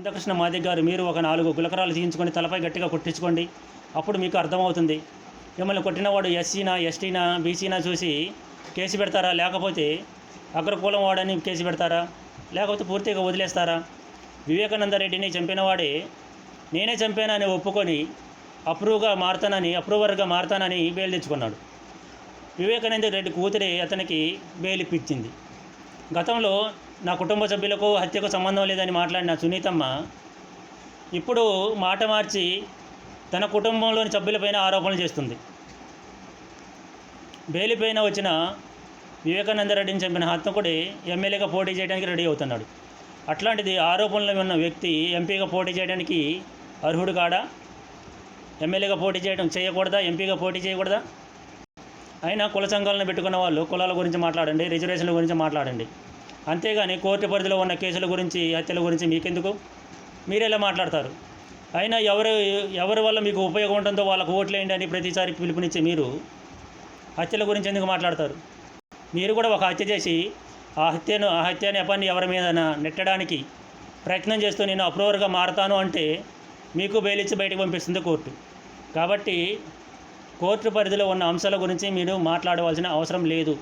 మందకృష్ణ మాదిక్ గారు మీరు ఒక నాలుగు గులకరాలు తీయించుకొని తలపై గట్టిగా కొట్టించుకోండి. అప్పుడు మీకు అర్థమవుతుంది. మిమ్మల్ని కొట్టినవాడు ఎస్సీనా ఎస్టీనా బీసీనా చూసి కేసు పెడతారా? లేకపోతే అగ్రకులం వాడని కేసు పెడతారా? లేకపోతే పూర్తిగా వదిలేస్తారా? వివేకానంద రెడ్డిని చంపినవాడే నేనే చంపానని ఒప్పుకొని అప్రూవ్గా మారుతానని అప్రూవర్గా మారుతానని బెయిల్ తెచ్చుకున్నాడు. వివేకానంద రెడ్డి కూతురే అతనికి బెయిల్ ఇప్పించింది. గతంలో నా కుటుంబ సభ్యులకు హత్యకు సంబంధం లేదని మాట్లాడిన సునీతమ్మ ఇప్పుడు మాట మార్చి తన కుటుంబంలోని సభ్యులపైన ఆరోపణలు చేస్తుంది. బెయిల్ వచ్చిన వివేకానంద రెడ్డిని చంపిన హత్యకుడి ఎమ్మెల్యేగా పోటీ చేయడానికి రెడీ అవుతున్నాడు. అట్లాంటిది ఆరోపణలు ఉన్న వ్యక్తి ఎంపీగా పోటీ చేయడానికి అర్హుడు కాడా? ఎమ్మెల్యేగా పోటీ చేయడం చేయకూడదా? ఎంపీగా పోటీ చేయకూడదా? అయినా కుల సంఘాలను పెట్టుకున్న వాళ్ళు కులాల గురించి మాట్లాడండి రిజర్వేషన్ల గురించి మాట్లాడండి. అంతేగాని కోర్టు పరిధిలో ఉన్న కేసుల గురించి హత్యల గురించి మీకెందుకు? మీరెలా మాట్లాడతారు? అయినా ఎవరు ఎవరి వల్ల మీకు ఉపయోగం ఉంటుందో వాళ్ళకు ఓట్లేయండి అని ప్రతిసారి పిలుపునిచ్చే మీరు హత్యల గురించి ఎందుకు మాట్లాడతారు? మీరు కూడా ఒక హత్య చేసి ఆ హత్యను ఆ హత్య నెపాన్ని ఎవరి మీద నెట్టడానికి ప్రయత్నం చేస్తూ నేను అప్రూవర్గా మారతాను అంటే మీకు బెయిలిచ్చి బయటకు పంపిస్తుంది కోర్టు. కాబట్టి కోర్టు పరిధిలో ఉన్న అంశాల గురించి మీరు మాట్లాడవలసిన అవసరం లేదు.